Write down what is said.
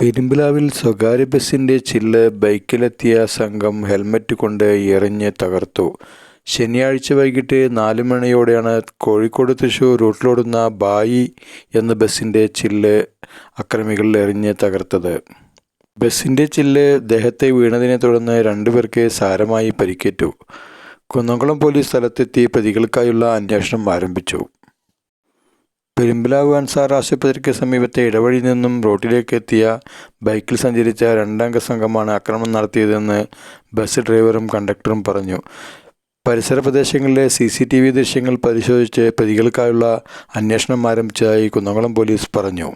പെരുമ്പിലാവിൽ സ്വകാര്യ ബസിന്റെ ചില്ല് ബൈക്കിലെത്തിയ സംഘം ഹെൽമറ്റ് കൊണ്ട് എറിഞ്ഞ് തകർത്തു. ശനിയാഴ്ച വൈകിട്ട് നാല് മണിയോടെയാണ് കോഴിക്കോട് തൃശൂർ റൂട്ടിലോടുന്ന ബായി എന്ന ബസിന്റെ ചില്ല് അക്രമികൾ എറിഞ്ഞ് തകർത്തത്. ബസിന്റെ ചില്ല് ദേഹത്തെ വീണതിനെ തുടർന്ന് രണ്ടുപേർക്ക് സാരമായി പരിക്കേറ്റു. കുന്നംകുളം പോലീസ് സ്ഥലത്തെത്തി പ്രതികൾക്കായുള്ള അന്വേഷണം ആരംഭിച്ചു. പെരുമ്പിലാവ് അൻസാർ ആശുപത്രിക്ക് സമീപത്തെ ഇടവഴിയിൽ നിന്നും റോഡിലേക്ക് എത്തിയ ബൈക്കിൽ സഞ്ചരിച്ച രണ്ടംഗ സംഘമാണ് ആക്രമണം നടത്തിയതെന്ന് ബസ് ഡ്രൈവറും കണ്ടക്ടറും പറഞ്ഞു. പരിസര പ്രദേശങ്ങളിലെ സി സി ടി വി ദൃശ്യങ്ങൾ പരിശോധിച്ച് പ്രതികൾക്കായുള്ള അന്വേഷണം ആരംഭിച്ചതായി കുന്നംകുളം പോലീസ് പറഞ്ഞു.